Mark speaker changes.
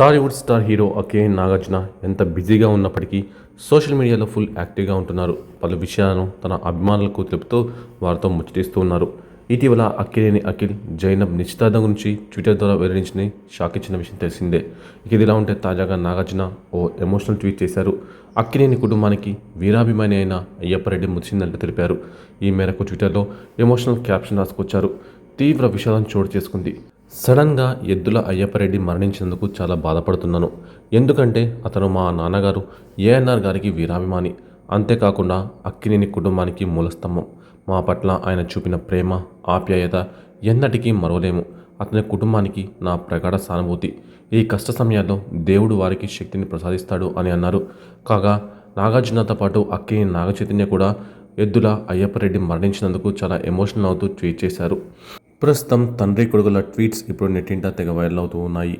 Speaker 1: Tollywood star hero అకే నాగార్జున ఎంత బిజీగా ఉన్నప్పటికీ సోషల్ మీడియాలో ఫుల్ యాక్టివ్గా ఉంటున్నారు. పలు విషయాలను తన అభిమానులకు తెలుపుతూ వారితో ముచ్చటిస్తూ ఉన్నారు. ఇటీవల అక్కినేని అఖిల్ జైనబ్ నిశ్చితార్థం గురించి ట్విట్టర్ ద్వారా వెల్లడించిన షాక్ ఇచ్చిన విషయం తెలిసిందే. ఇక ఇదిలా ఉంటే తాజాగా నాగార్జున ఓ ఎమోషనల్ ట్వీట్ చేశారు. అక్కినేని కుటుంబానికి వీరాభిమాని అయిన అయ్యప్పరెడ్డి మురిసిందంటూ తెలిపారు. ఈ మేరకు ట్విట్టర్లో ఎమోషనల్ క్యాప్షన్ రాసుకొచ్చారు. తీవ్ర విషాదం చోటు చేసుకుంది. సడన్గా ఎద్దుల అయ్యప్పరెడ్డి మరణించినందుకు చాలా బాధపడుతున్నాను. ఎందుకంటే అతను మా నాన్నగారు ఏఎన్ఆర్ గారికి వీరాభిమాని. అంతేకాకుండా అక్కినేని కుటుంబానికి మూలస్తంభం. మా పట్ల ఆయన చూపిన ప్రేమ ఆప్యాయత ఎన్నటికీ మరవలేము. అతని కుటుంబానికి నా ప్రగాఢ సానుభూతి. ఈ కష్ట సమయాల్లో దేవుడు వారికి శక్తిని ప్రసాదిస్తాడు అని అన్నారు. కాగా నాగార్జునతో పాటు అక్కిని నాగచైతన్య కూడా ఎద్దుల అయ్యప్పరెడ్డి మరణించినందుకు చాలా ఎమోషనల్ అవుతూ ట్వీట్ చేశారు. ప్రస్తుతం తండ్రి కొడుకుల ట్వీట్స్ ఇప్పుడు నెట్టింటా తెగ వైరల్ అవుతూ ఉన్నాయి.